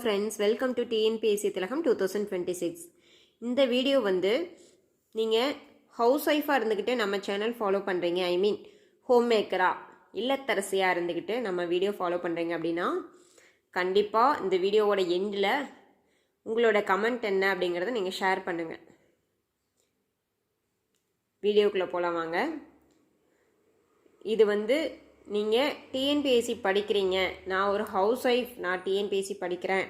Friends welcome to TNPSC Thilagam two thousand twenty six இந்த video வந்து நீங்கள் house ஒய்ஃபாக இருந்துக்கிட்டு நம்ம சேனல் ஃபாலோ பண்ணுறீங்க ஐ மீன் ஹோம் மேக்கராக இல்லத்தரசியாக இருந்துக்கிட்டு நம்ம வீடியோ ஃபாலோ பண்ணுறீங்க அப்படின்னா கண்டிப்பாக இந்த வீடியோவோட எண்டில் உங்களோட கமெண்ட் என்ன அப்படிங்கிறத நீங்கள் ஷேர் பண்ணுங்கள் வீடியோக்குள்ளே போகலாம் வாங்க. இது வந்து நீங்கள் டிஎன்பிஎஸ்சி படிக்கிறீங்க. நான் ஒரு ஹவுஸ் ஒய்ஃப் நான் டிஎன்பிஎஸ்சி படிக்கிறேன்.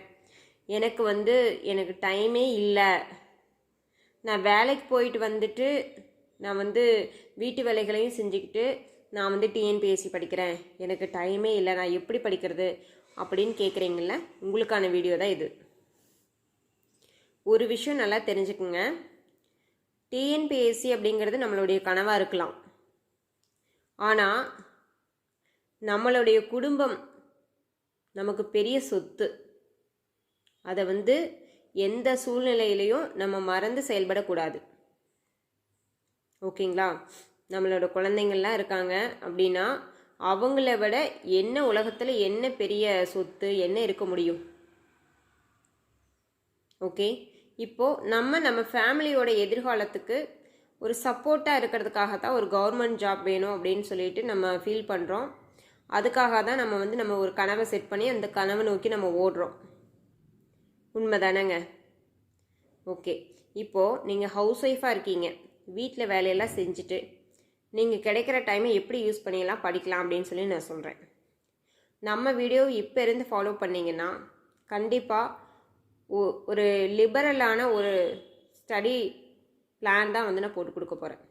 எனக்கு வந்து எனக்கு டைமே இல்லை. நான் வேலைக்கு போயிட்டு வந்துட்டு நான் வந்து வீட்டு வேலைகளையும் செஞ்சுக்கிட்டு நான் வந்து டிஎன்பிஎஸ்சி படிக்கிறேன். எனக்கு டைமே இல்லை. நான் எப்படி படிக்கிறது அப்படின்னு கேட்குறீங்கள உங்களுக்கான வீடியோ தான் இது. ஒரு விஷயம் நல்லா தெரிஞ்சுக்குங்க. டிஎன்பிஎஸ்சி அப்படிங்கிறது நம்மளுடைய கனவாக இருக்கலாம். ஆனால் நம்மளுடைய குடும்பம் நமக்கு பெரிய சொத்து. அதை வந்து எந்த சூழ்நிலையிலையும் நம்ம மறந்து செயல்படக்கூடாது. ஓகேங்களா? நம்மளோட குழந்தைங்கள்லாம் இருக்காங்க அப்படின்னா அவங்கள விட என்ன உலகத்தில் என்ன பெரிய சொத்து என்ன இருக்க முடியும்? ஓகே? இப்போது நம்ம நம்ம ஃபேமிலியோட எதிர்காலத்துக்கு ஒரு சப்போர்ட்டாக இருக்கிறதுக்காக தான் ஒரு கவர்மெண்ட் ஜாப் வேணும் அப்படின்னு சொல்லிட்டு நம்ம ஃபீல் பண்ணுறோம் அதுக்காக தான் நம்ம வந்து நம்ம ஒரு கனவை செட் பண்ணி அந்த கனவை நோக்கி நம்ம ஓடுறோம். உண்மை தானேங்க ஓகே இப்போது நீங்கள் ஹவுஸ் ஒய்ஃபாக இருக்கீங்க. வீட்டில் வேலையெல்லாம் செஞ்சுட்டு நீங்கள் கிடைக்கிற டைமை எப்படி யூஸ் பண்ணியெல்லாம் படிக்கலாம் அப்படின்னு சொல்லி நான் சொல்கிறேன் நம்ம வீடியோ இப்போ இருந்து ஃபாலோ பண்ணிங்கன்னா கண்டிப்பாக ஒரு லிபரலான ஒரு ஸ்டடி பிளான் தான் வந்து நான் போட்டு கொடுக்க போகிறேன்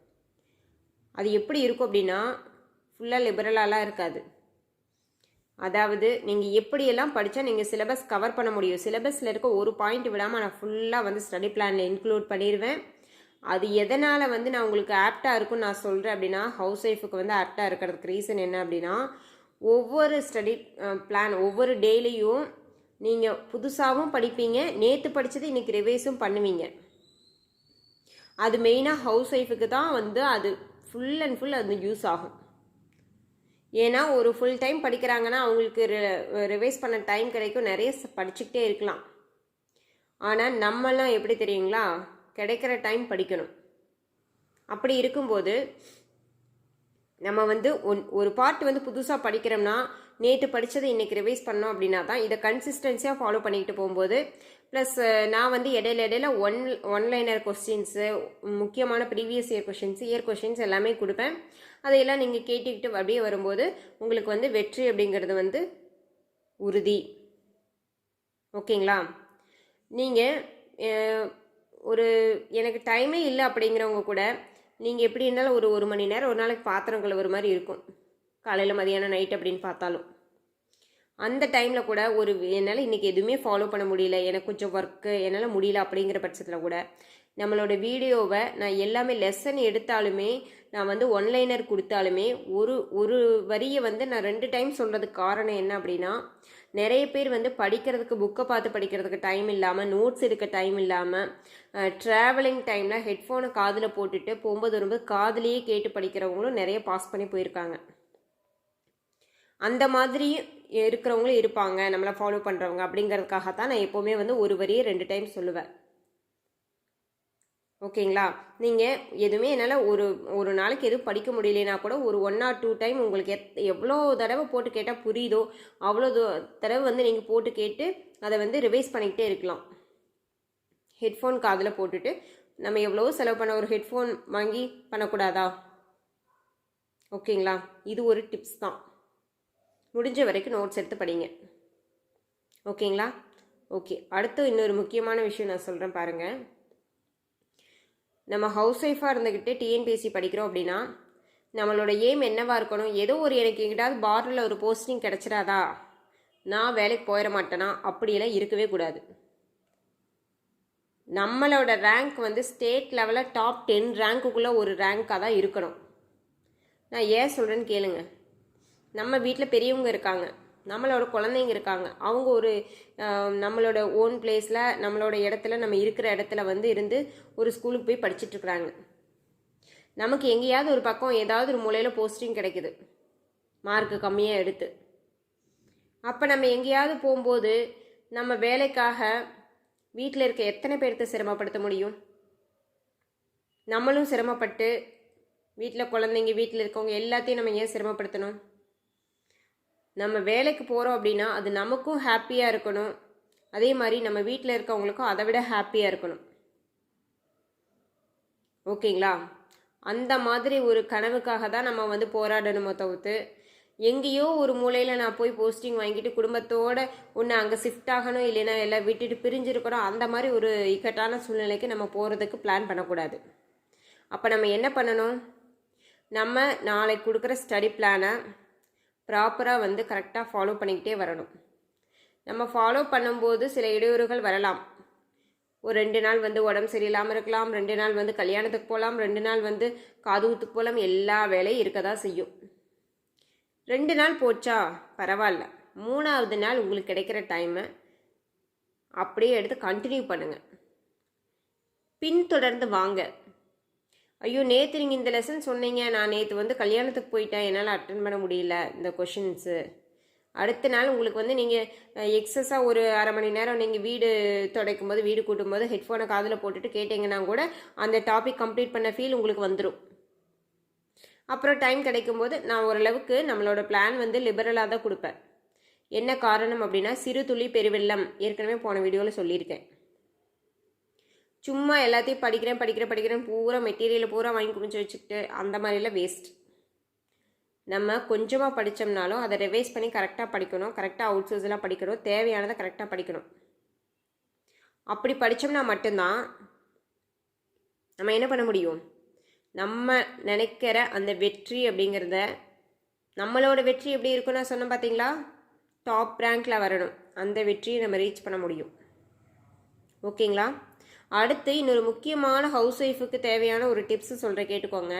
அது எப்படி இருக்கும் அப்படின்னா ஃபுல்லாக லிபரலாலாம் இருக்காது. அதாவது நீங்கள் எப்படியெல்லாம் படித்தா நீங்கள் சிலபஸ் கவர் பண்ண முடியும். சிலபஸில் இருக்க ஒரு பாயிண்ட் விடாமல் நான் ஃபுல்லாக வந்து ஸ்டடி பிளானில் இன்க்ளூட் பண்ணிடுவேன் அது எதனால் வந்து நான் உங்களுக்கு ஆப்டாக இருக்கும்னு நான் சொல்கிறேன் அப்படின்னா ஹவுஸ் ஒய்ஃபுக்கு வந்து ஆப்டாக இருக்கிறதுக்கு ரீசன் என்ன அப்படின்னா ஒவ்வொரு ஸ்டடி பிளான் ஒவ்வொரு டெய்லியும் நீங்கள் புதுசாகவும் படிப்பீங்க நேற்று படித்தது இன்றைக்கி ரிவைஸும் பண்ணுவீங்க. அது மெயினாக ஹவுஸ் ஒய்ஃபுக்கு தான் வந்து அது ஃபுல் அண்ட் ஃபுல் அது யூஸ் ஆகும். ஏன்னா ஒரு ஃபுல் டைம் படிக்கிறாங்கன்னா அவங்களுக்கு ரிவைஸ் பண்ண டைம் கிடைக்கும். நிறைய படிச்சுக்கிட்டே இருக்கலாம். ஆனால் நம்மலாம் எப்படி தெரியுங்களா? கிடைக்கிற டைம் படிக்கணும். அப்படி இருக்கும்போது நம்ம வந்து ஒன் ஒரு பார்ட் வந்து புதுசாக படிக்கிறோம்னா நேற்று படித்ததை இன்றைக்கி ரிவைஸ் பண்ணோம் அப்படின்னா தான் இதை கன்சிஸ்டன்சியாக ஃபாலோ பண்ணிக்கிட்டு போகும்போது ப்ளஸ் நான் வந்து இடையில இடையில ஒன் ஒன்லைனர் கொஸ்டின்ஸு முக்கியமான previous year questions year questions எல்லாமே கொடுப்பேன். அதையெல்லாம் நீங்கள் கேட்டுக்கிட்டு அப்படியே வரும்போது உங்களுக்கு வந்து வெற்றி அப்படிங்கிறது வந்து உறுதி. ஓகேங்களா? நீங்கள் ஒரு எனக்கு டைமே இல்லை அப்படிங்கிறவங்க கூட நீங்கள் எப்படி இருந்தாலும் ஒரு ஒரு மணி நேரம் ஒரு நாளைக்கு பாத்திரம் கழுவுற மாதிரி இருக்கும். காலையில் மதியானம் நைட் அப்படின்னு பார்த்தாலும். அந்த டைமில் கூட ஒரு என்னால் இன்றைக்கி எதுவுமே ஃபாலோ பண்ண முடியல. எனக்கு கொஞ்சம் ஒர்க்கு என்னால் முடியல அப்படிங்கிற பட்சத்தில் கூட நம்மளோட வீடியோவை நான் எல்லாமே லெசன் எடுத்தாலுமே நான் வந்து ஒன்லைனர் கொடுத்தாலுமே ஒரு ஒரு வரியை வந்து நான் ரெண்டு டைம் சொல்கிறதுக்கு காரணம் என்ன அப்படின்னா நிறைய பேர் வந்து படிக்கிறதுக்கு புக்கை பார்த்து படிக்கிறதுக்கு டைம் இல்லாமல் நோட்ஸ் எடுக்க டைம் இல்லாமல் ட்ராவலிங் டைமில் ஹெட்ஃபோனை காதில் போட்டுட்டு போகும்போது வரும்போது காதுலேயே கேட்டு படிக்கிறவங்களும் நிறைய பாஸ் பண்ணி போயிருக்காங்க. அந்த மாதிரி இருக்கிறவங்களும் இருப்பாங்க நம்மளை ஃபாலோ பண்ணுறவங்க அப்படிங்கிறதுக்காக தான் நான் எப்போவுமே வந்து ஒரு வரியை ரெண்டு டைம் சொல்லுவேன். ஓகேங்களா? நீங்கள் எதுவுமே என்னால் ஒரு ஒரு நாளைக்கு எதுவும் படிக்க முடியலனா கூட ஒரு ஒன் ஆர் டூ டைம் உங்களுக்கு எத் எவ்வளோ தடவை போட்டு கேட்டால் புரியுதோ அவ்வளோ தடவை வந்து நீங்கள் போட்டு கேட்டு அதை வந்து ரிவைஸ் பண்ணிக்கிட்டே இருக்கலாம். ஹெட்ஃபோன் காதில் போட்டுட்டு நம்ம எவ்வளோ செலவு பண்ண ஒரு ஹெட்ஃபோன் வாங்கி பண்ணக்கூடாதா? ஓகேங்களா? இது ஒரு டிப்ஸ் தான். முடிஞ்ச வரைக்கும் நோட்ஸ் எடுத்து படிங்க. ஓகேங்களா? ஓகே அடுத்து இன்னொரு முக்கியமான விஷயம் நான் சொல்கிறேன் பாருங்கள் நம்ம ஹவுஸ் ஒய்ஃபாக இருந்துக்கிட்டு டிஎன்பிஎஸ்சி படிக்கிறோம் அப்படின்னா நம்மளோட எய்ம் என்னவாக இருக்கணும்? ஏதோ ஒரு எனக்கு எங்கிட்டாவது பார்டரில் ஒரு போஸ்டிங் கிடச்சிடாதா? நான் வேலைக்கு போயிட மாட்டேனா? அப்படியெல்லாம் இருக்கவே கூடாது. நம்மளோட ரேங்க் வந்து ஸ்டேட் லெவலில் டாப் டென் ரேங்க்குள்ளே ஒரு ரேங்க்காக தான் இருக்கணும். நான் ஏன் சொல்கிறேன்னு கேளுங்க. நம்ம வீட்டில் பெரியவங்க இருக்காங்க. நம்மளோட குழந்தைங்க இருக்காங்க. அவங்க ஒரு நம்மளோட ஓன் பிளேஸில் நம்மளோட இடத்துல நம்ம இருக்கிற இடத்துல வந்து இருந்து ஒரு ஸ்கூலுக்கு போய் படிச்சுட்ருக்குறாங்க நமக்கு எங்கேயாவது ஒரு பக்கம் ஏதாவது ஒரு மூலையில் போஸ்டிங் கிடைக்குது. மார்க்கு கம்மியாக எடுத்து. அப்போ நம்ம எங்கேயாவது போகும்போது நம்ம வேலைக்காக வீட்டில் இருக்க எத்தனை பேர்த்த சிரமப்படுத்த முடியும்? நம்மளும் சிரமப்பட்டு வீட்டில் குழந்தைங்க வீட்டில் இருக்கவங்க எல்லாத்தையும் நம்ம ஏன் சிரமப்படுத்தணும்? நம்ம வேலைக்கு போகிறோம் அப்படின்னா அது நமக்கும் ஹாப்பியாக இருக்கணும். அதே மாதிரி நம்ம வீட்டில் இருக்கவங்களுக்கும் அதை விட ஹாப்பியாக இருக்கணும். ஓகேங்களா? அந்த மாதிரி ஒரு கனவுக்காக தான் நம்ம வந்து போராடணுமோ தவிர்த்து எங்கேயோ ஒரு மூலையில் நான் போய் போஸ்டிங் வாங்கிட்டு குடும்பத்தோட ஒன்று அங்கே ஷிஃப்ட் ஆகணும் இல்லைன்னா எல்லாம் விட்டுட்டு பிரிஞ்சிருக்கணும் அந்த மாதிரி ஒரு இக்கட்டான சூழ்நிலைக்கு நம்ம போகிறதுக்கு பிளான் பண்ணக்கூடாது. அப்போ நம்ம என்ன பண்ணணும்? நம்ம நாளைக்கு கொடுக்குற ஸ்டடி பிளானை ப்ராப்பராக வந்து கரெக்டாக ஃபாலோ பண்ணிக்கிட்டே வரணும். நம்ம ஃபாலோ பண்ணும்போது சில இடையூறுகள் வரலாம். ஒரு ரெண்டு நாள் வந்து உடம்பு சரியில்லாமல் இருக்கலாம் ரெண்டு நாள் வந்து கல்யாணத்துக்கு போகலாம் ரெண்டு நாள் வந்து காதுகுத்துக்கு போகலாம் எல்லா வேலையும் இருக்க தான் செய்யும். ரெண்டு நாள் போச்சா? பரவாயில்ல. மூணாவது நாள் உங்களுக்கு கிடைக்கிற டைமை அப்படியே எடுத்து கண்டினியூ பண்ணுங்கள் பின்தொடர்ந்து வாங்க. ஐயோ நேற்று நீங்கள் இந்த லெசன் சொன்னீங்க. நான் நேற்று வந்து கல்யாணத்துக்கு போயிட்டேன். என்னால் அட்டன் பண்ண முடியல இந்த கொஷின்ஸு அடுத்த நாள் உங்களுக்கு வந்து நீங்கள் எக்ஸஸாக ஒரு அரை மணி நேரம் நீங்கள் வீடு துடைக்கும் போது வீடு கூட்டும் போது ஹெட்ஃபோனை காதில் போட்டுட்டு கேட்டிங்கன்னா கூட அந்த டாபிக் கம்ப்ளீட் பண்ண ஃபீல் உங்களுக்கு வந்துடும் அப்புறம் டைம் கிடைக்கும் போது நான் ஓரளவுக்கு நம்மளோட பிளான் வந்து லிபரலாக தான் கொடுப்பேன். என்ன காரணம் அப்படின்னா சிறு துளி பெருவெள்ளம். ஏற்கனவே போன வீடியோவில் சொல்லியிருக்கேன். சும்மா எல்லாத்தையும் படிக்கிறேன் படிக்கிறேன் படிக்கிறேன் பூரா மெட்டீரியல் பூரா வாங்கி குமிச்சு வச்சுக்கிட்டு அந்த மாதிரிலாம் வேஸ்ட் நம்ம கொஞ்சமாக படித்தோம்னாலும் அதை ரிவைஸ் பண்ணி கரெக்டாக படிக்கணும் கரெக்டாக அவுட் சோர்ஸ்லாம் படிக்கணும் தேவையானதை கரெக்டாக படிக்கணும். அப்படி படித்தோம்னா மட்டும்தான் நம்ம என்ன பண்ண முடியும்? நம்ம நினைக்கிற அந்த வெற்றி அப்படிங்கிறத நம்மளோட வெற்றி எப்படி இருக்குன்னு நான் சொன்னேன் பார்த்தீங்களா டாப் ரேங்க்கில் வரணும். அந்த வெற்றியை நம்ம ரீச் பண்ண முடியும். ஓகேங்களா அடுத்து இன்னொரு முக்கியமான ஹவுஸ் ஒய்ஃபுக்கு தேவையான ஒரு டிப்ஸ் சொல்கிறேன் கேட்டுக்கோங்க.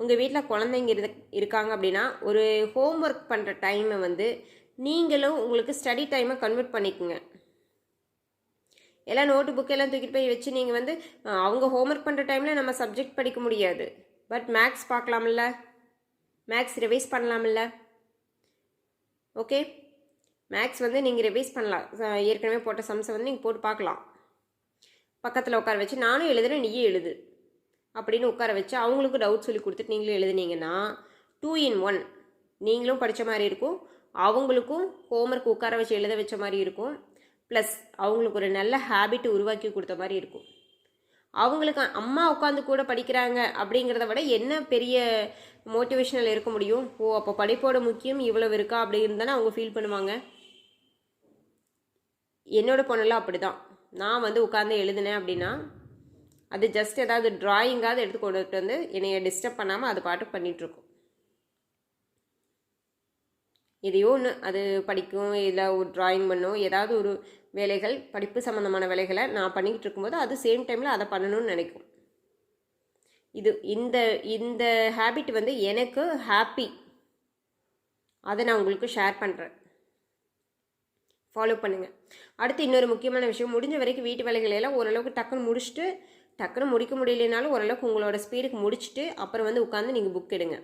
உங்கள் வீட்டில் குழந்தைங்க இரு இருக்காங்க அப்படின்னா ஒரு ஹோம் ஒர்க் பண்ணுற டைமை வந்து நீங்களும் உங்களுக்கு ஸ்டடி டைமை கன்வெர்ட் பண்ணிக்கோங்க. எல்லாம் நோட்டு புக் எல்லாம் தூக்கிட்டு போய் வச்சு நீங்கள் வந்து அவங்க ஹோம் ஒர்க் பண்ணுற டைமில் நம்ம சப்ஜெக்ட் படிக்க முடியாது. பட் மேக்ஸ் பார்க்கலாம்ல? மேக்ஸ் ரிவைஸ் பண்ணலாம்ல? ஓகே மேக்ஸ் வந்து நீங்கள் ரிவைஸ் பண்ணலாம். ஏற்கனவே போட்ட சம்ஸை வந்து நீங்கள் போட்டு பார்க்கலாம். பக்கத்தில் உட்கார வச்சு நானும் எழுதுறேன் நீயும் எழுது அப்படின்னு உட்கார வச்சு அவங்களுக்கும் டவுட் சொல்லி கொடுத்துட்டு நீங்களும் எழுதுனீங்கன்னா டூ இன் ஒன் நீங்களும் படித்த மாதிரி இருக்கும். அவங்களுக்கும் ஹோம்ஒர்க் உட்கார வச்சு எழுத வச்ச மாதிரி இருக்கும். ப்ளஸ் அவங்களுக்கு ஒரு நல்ல ஹேபிட் உருவாக்கி கொடுத்த மாதிரி இருக்கும். அவங்களுக்கு அம்மா உட்காந்து கூட படிக்கிறாங்க அப்படிங்கிறத விட என்ன பெரிய மோட்டிவேஷனல் இருக்க முடியும்? ஓ அப்போ படிப்போட முக்கியம் இவ்வளவு இருக்கா அப்படின்னு தானே அவங்க ஃபீல் பண்ணுவாங்க. என்னோட பொண்ணெல்லாம் அப்படி தான் நான் வந்து உட்காந்து எழுதினேன் அப்படின்னா அது ஜஸ்ட் ஏதாவது ட்ராயிங்காவது எடுத்து கொண்டுட்டு வந்து என்னைய டிஸ்டர்ப் பண்ணாமல் அது பாட்டு பண்ணிகிட்ருக்கும் எதையோ ஒன்று அது படிக்கும் இல்லை ஒரு ட்ராயிங் பண்ணும் ஏதாவது ஒரு வேலைகள் படிப்பு சம்மந்தமான வேலைகளை நான் பண்ணிக்கிட்டு இருக்கும்போது அது சேம் டைமில் அதை பண்ணணும்னு நினைக்கும். இது இந்த இந்த ஹேபிட் வந்து எனக்கு ஹாப்பி அதை நான் உங்களுக்கு ஷேர் பண்ணுறேன் ஃபாலோ பண்ணுங்கள் அடுத்து இன்னொரு முக்கியமான விஷயம் முடிஞ்ச வரைக்கும் வீட்டு வேலைகளை எல்லாம் ஓரளவுக்கு டக்குன்னு முடிச்சுட்டு டக்குன்னு முடிக்க முடியலனாலும் ஓரளவுக்கு உங்களோட ஸ்பீடுக்கு முடிச்சுட்டு அப்புறம் வந்து உட்காந்து நீங்கள் புக் எடுங்க.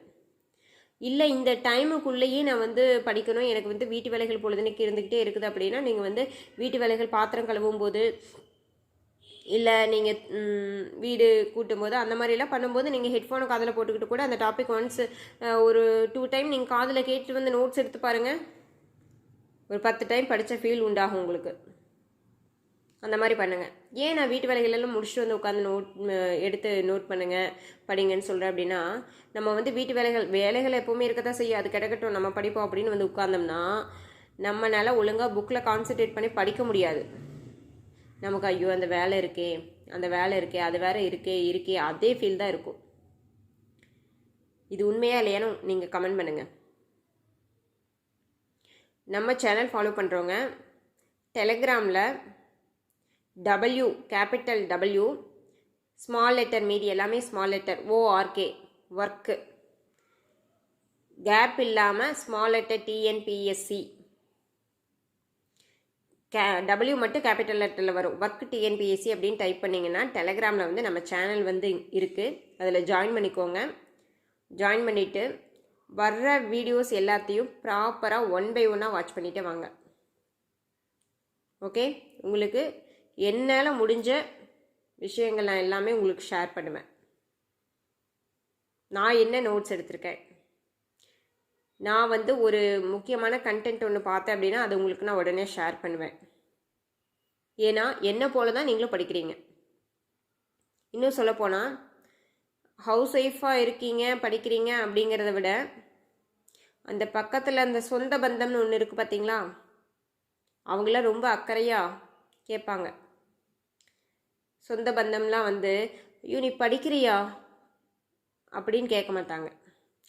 இல்லை இந்த டைமுக்குள்ளேயே நான் வந்து படிக்கணும் எனக்கு வந்து வீட்டு வேலைகள் பொழுதுனைக்கு இருந்துக்கிட்டே இருக்குது அப்படின்னா நீங்கள் வந்து வீட்டு வேலைகள் பாத்திரம் கழுவும் போது இல்லை நீங்கள் வீடு கூட்டும் போது அந்த மாதிரிலாம் பண்ணும்போது நீங்கள் ஹெட்ஃபோனை காதில் போட்டுக்கிட்டு கூட அந்த டாபிக் ஒன்ஸ் ஒரு டூ டைம் நீங்கள் காதில் கேட்டு வந்து நோட்ஸ் எடுத்து பாருங்கள் ஒரு பத்து டைம் படித்த ஃபீல் உண்டாகும் உங்களுக்கு. அந்த மாதிரி பண்ணுங்கள் ஏன் நான் வீட்டு வேலைகளெல்லாம் முடிச்சுட்டு வந்து உட்காந்து நோட் எடுத்து நோட் பண்ணுங்கள் படிங்கன்னு சொல்கிறேன் அப்படின்னா நம்ம வந்து வீட்டு வேலைகள் வேலைகள் எப்போவுமே இருக்க தான் செய்யும். அது கிடக்கட்டும் நம்ம படிப்போம் அப்படின்னு வந்து உட்கார்ந்தோம்னா நம்மளால் ஒழுங்காக புக்கில் கான்சென்ட்ரேட் பண்ணி படிக்க முடியாது. நமக்கு ஐயோ அந்த வேலை இருக்கே அந்த வேலை இருக்கே அது வேறு இருக்கே இருக்கே அதே ஃபீல் தான் இருக்கும். இது உண்மையாக இல்லையானும் நீங்கள் கமெண்ட் பண்ணுங்கள் நம்ம சேனல் ஃபாலோ பண்ணுறவங்க டெலகிராமில் W capital W small letter மீதி எல்லாமே small letter ORK work gap இல்லாமல் small letter TNPSC K W மட்டும் கேபிட்டல் லெட்டரில் வரும். ஒர்க் டிஎன்பிஎஸ்சி அப்படின்னு டைப் பண்ணிங்கன்னா டெலகிராமில் வந்து நம்ம சேனல் வந்து இருக்குது அதில் ஜாயின் பண்ணிக்கோங்க. ஜாயின் பண்ணிவிட்டு வர்ற வீடியோஸ் எல்லாத்தையும் ப்ராப்பராக ஒன் பை ஒன்னாக வாட்ச் பண்ணிட்டு வாங்க. ஓகே உங்களுக்கு என்னால் முடிஞ்ச விஷயங்கள் நான் எல்லாமே உங்களுக்கு ஷேர் பண்ணுவேன். நான் என்ன நோட்ஸ் எடுத்திருக்கேன்? நான் வந்து ஒரு முக்கியமான கண்டென்ட் ஒன்று பார்த்தேன் அப்படின்னா அது உங்களுக்கு நான் உடனே ஷேர் பண்ணுவேன். ஏன்னா என்ன போல தான் நீங்களும் படிக்கிறீங்க. இன்னும் சொல்லப்போனால் ஹவுஸ் ஒய்ஃபாக இருக்கீங்க படிக்கிறீங்க அப்படிங்கிறத விட அந்த பக்கத்தில் அந்த சொந்த பந்தம்னு ஒன்று இருக்குது பார்த்தீங்களா அவங்களாம் ரொம்ப அக்கறையாக கேட்பாங்க. சொந்த பந்தம்லாம் வந்து ஐயோ நீ படிக்கிறியா? அப்படின்னு கேட்க மாட்டாங்க.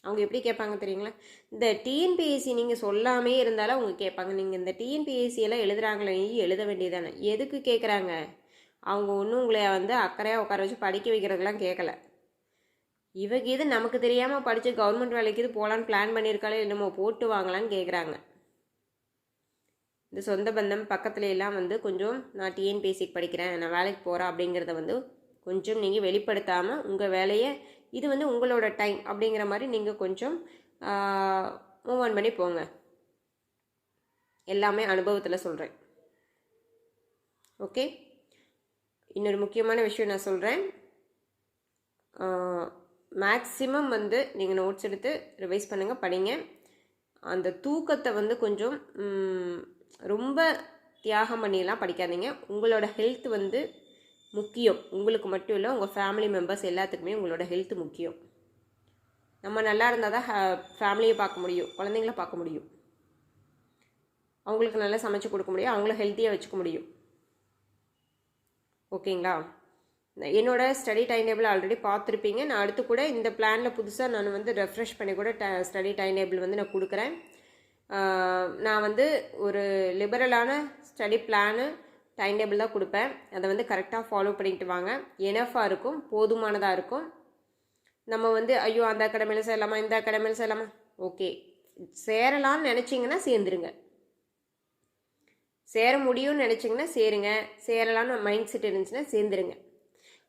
அவங்க எப்படி கேட்பாங்க தெரியுங்களா? இந்த டிஎன்பிஎஸ்சி நீங்கள் சொல்லாமே இருந்தாலும் அவங்க கேட்பாங்க. நீங்கள் இந்த டிஎன்பிஎஸ்சி எல்லாம் எழுதுறாங்களே எழுத வேண்டியதானே எதுக்கு கேட்குறாங்க அவங்க ஒன்றும் உங்களை வந்து அக்கறையாக உட்கார வச்சு படிக்க வைக்கிறதுலாம் கேட்கல. இவங்க இது நமக்கு தெரியாமல் படித்து கவர்மெண்ட் வேலைக்கு இது போகலான்னு பிளான் பண்ணியிருக்காளே என்னமோ போட்டு வாங்கலான்னு கேட்குறாங்க இந்த சொந்த பந்தம் பக்கத்துல எல்லாம் வந்து கொஞ்சம் நான் டிஎன்பிஎஸ்சிக்கு படிக்கிறேன் நான் வேலைக்கு போகிறேன் அப்படிங்கிறத வந்து கொஞ்சம் நீங்கள் வெளிப்படுத்தாமல் உங்கள் வேலையை இது வந்து உங்களோட டைம் அப்படிங்கிற மாதிரி நீங்கள் கொஞ்சம் மூவ் ஆன் பண்ணி போங்க. எல்லாமே அனுபவத்தில் சொல்கிறேன் ஓகே இன்னொரு முக்கியமான விஷயம் நான் சொல்கிறேன் மேக்ஸிமம் வந்து நீங்கள் நோட்ஸ் எடுத்து ரிவைஸ் பண்ணுங்கள் படிங்க. அந்த தூக்கத்தை வந்து கொஞ்சம் ரொம்ப தியாகம் பண்ணியெல்லாம் படிக்காதீங்க. உங்களோட ஹெல்த் வந்து முக்கியம். உங்களுக்கு மட்டும் இல்லை உங்கள் ஃபேமிலி மெம்பர்ஸ் எல்லாத்துக்குமே உங்களோட ஹெல்த் முக்கியம். நம்ம நல்லா இருந்தால் தான் ஃபேமிலியை பார்க்க முடியும். குழந்தைங்கள பார்க்க முடியும். அவங்களுக்கு நல்லா சமைச்சு கொடுக்க முடியும். அவங்கள ஹெல்த்தியாக வச்சுக்க முடியும். ஓகேங்களா? என்னோட ஸ்டடி டைம் டேபிள் ஆல்ரெடி பார்த்துருப்பீங்க. நான் அடுத்து கூட இந்த பிளானில் புதுசாக நான் வந்து ரெஃப்ரெஷ் பண்ணி கூட ட ஸ்டடி டைம் டேபிள் வந்து நான் கொடுக்குறேன். நான் வந்து ஒரு லிபரலான ஸ்டடி பிளானு டைம் டேபிள் தான் கொடுப்பேன். அதை வந்து கரெக்டாக ஃபாலோ பண்ணிக்கிட்டு வாங்க. எனஃபாக இருக்கும் போதுமானதாக இருக்கும். நம்ம வந்து ஐயோ அந்த அகாடமியில் சேரலாமா இந்த அகாடமியில் சேரலாமா ஓகே. சேரலாம்னு நினச்சிங்கன்னா சேர்ந்துருங்க. சேர முடியும்னு நினச்சிங்கன்னா சேருங்க. சேரலான்னு மைண்ட் செட் இருந்துச்சுன்னா சேர்ந்துருங்க.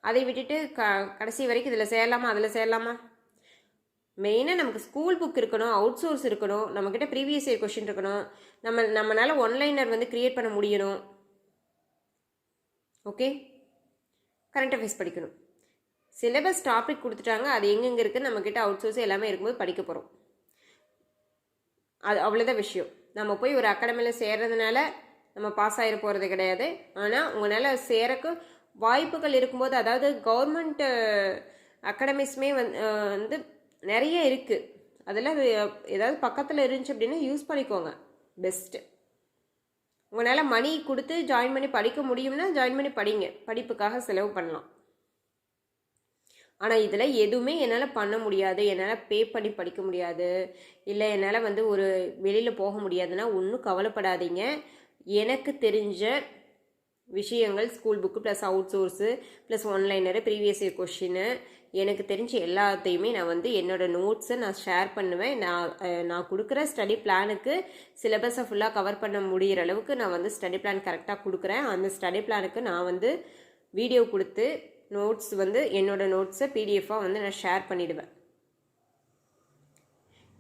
அதை விட்டுட்டு க கடைசி வரைக்கும் இதில் சேரலாமா அதில் சேரலாமா? மெயினாக நமக்கு ஸ்கூல் புக் இருக்கணும் அவுட் சோர்ஸ் இருக்கணும் நம்மக்கிட்ட ப்ரீவியஸ் இயர் கொஷின் இருக்கணும். நம்ம நம்மளால் ஒன்லைனர் வந்து க்ரியேட் பண்ண முடியணும். ஓகே கரண்ட் அஃபேர்ஸ் படிக்கணும். சிலபஸ் டாபிக் கொடுத்துட்டாங்க அது எங்கெங்கே இருக்குது நம்மக்கிட்ட அவுட் சோர்ஸ் எல்லாமே இருக்கும்போது படிக்க போகிறோம் அது அவ்வளோதான் விஷயம். நம்ம போய் ஒரு அகாடமியில் சேர்றதுனால நம்ம பாஸ் ஆகிட போகிறது கிடையாது. ஆனால் உங்களால் சேரக்கு வாய்ப்புகள் இருக்கும்போது அதாவது கவர்மெண்ட் அகாடமிஸ்மே வந்து நிறைய இருக்குது அதில் ஏதாவது பக்கத்தில் இருந்துச்சு அப்படின்னா யூஸ் பண்ணிக்கோங்க. பெஸ்ட்டு உங்களால் மணி கொடுத்து ஜாயின் பண்ணி படிக்க முடியும்னா ஜாயின் பண்ணி படிங்க. படிப்புக்காக செலவு பண்ணலாம். ஆனால் இதில் எதுவுமே என்னால் பண்ண முடியாது. என்னால் பே பண்ணி படிக்க முடியாது. இல்லை என்னால் வந்து ஒரு வெளியில் போக முடியாதுன்னா ஒன்றும் கவலைப்படாதீங்க. எனக்கு தெரிஞ்ச விஷயங்கள் school book plus outsource plus oneliner previous year question எனக்கு தெரிஞ்ச எல்லாத்தையுமே நான் வந்து என்னோடய நோட்ஸை நான் ஷேர் பண்ணுவேன். நான் நான் கொடுக்குற ஸ்டடி பிளானுக்கு சிலபஸை ஃபுல்லாக கவர் பண்ண முடிகிற அளவுக்கு நான் வந்து ஸ்டடி பிளான் கரெக்டாக கொடுக்குறேன். அந்த ஸ்டடி பிளானுக்கு நான் வந்து வீடியோ கொடுத்து நோட்ஸ் வந்து என்னோடய நோட்ஸை பிடிஎஃபாக வந்து நான் ஷேர் பண்ணிவிடுவேன்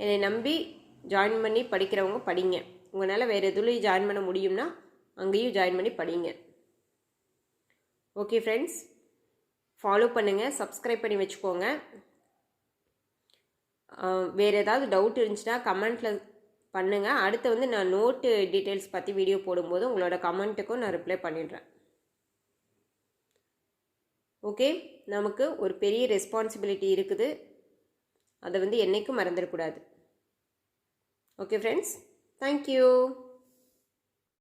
என்னை நம்பி ஜாயின் பண்ணி படிக்கிறவங்க படிங்க. உங்களால் வேறு எதுலேயும் ஜாயின் பண்ண முடியும்னா அங்கேயும் ஜாயின் பண்ணி படிங்க. ஓகே ஃப்ரெண்ட்ஸ் ஃபாலோ பண்ணுங்கள் சப்ஸ்கிரைப் பண்ணி வச்சுக்கோங்க. வேறு ஏதாவது டவுட் இருந்துச்சுன்னா கமெண்ட்டில் பண்ணுங்கள் அடுத்து வந்து நான் நோட்டு டீட்டெயில்ஸ் பற்றி வீடியோ போடும்போது உங்களோட கமெண்ட்டுக்கும் நான் ரிப்ளை பண்ணிடுறேன். ஓகே நமக்கு ஒரு பெரிய ரெஸ்பான்சிபிலிட்டி இருக்குது. அதை வந்து என்றைக்கும் மறந்துடக்கூடாது. Okay friends thank you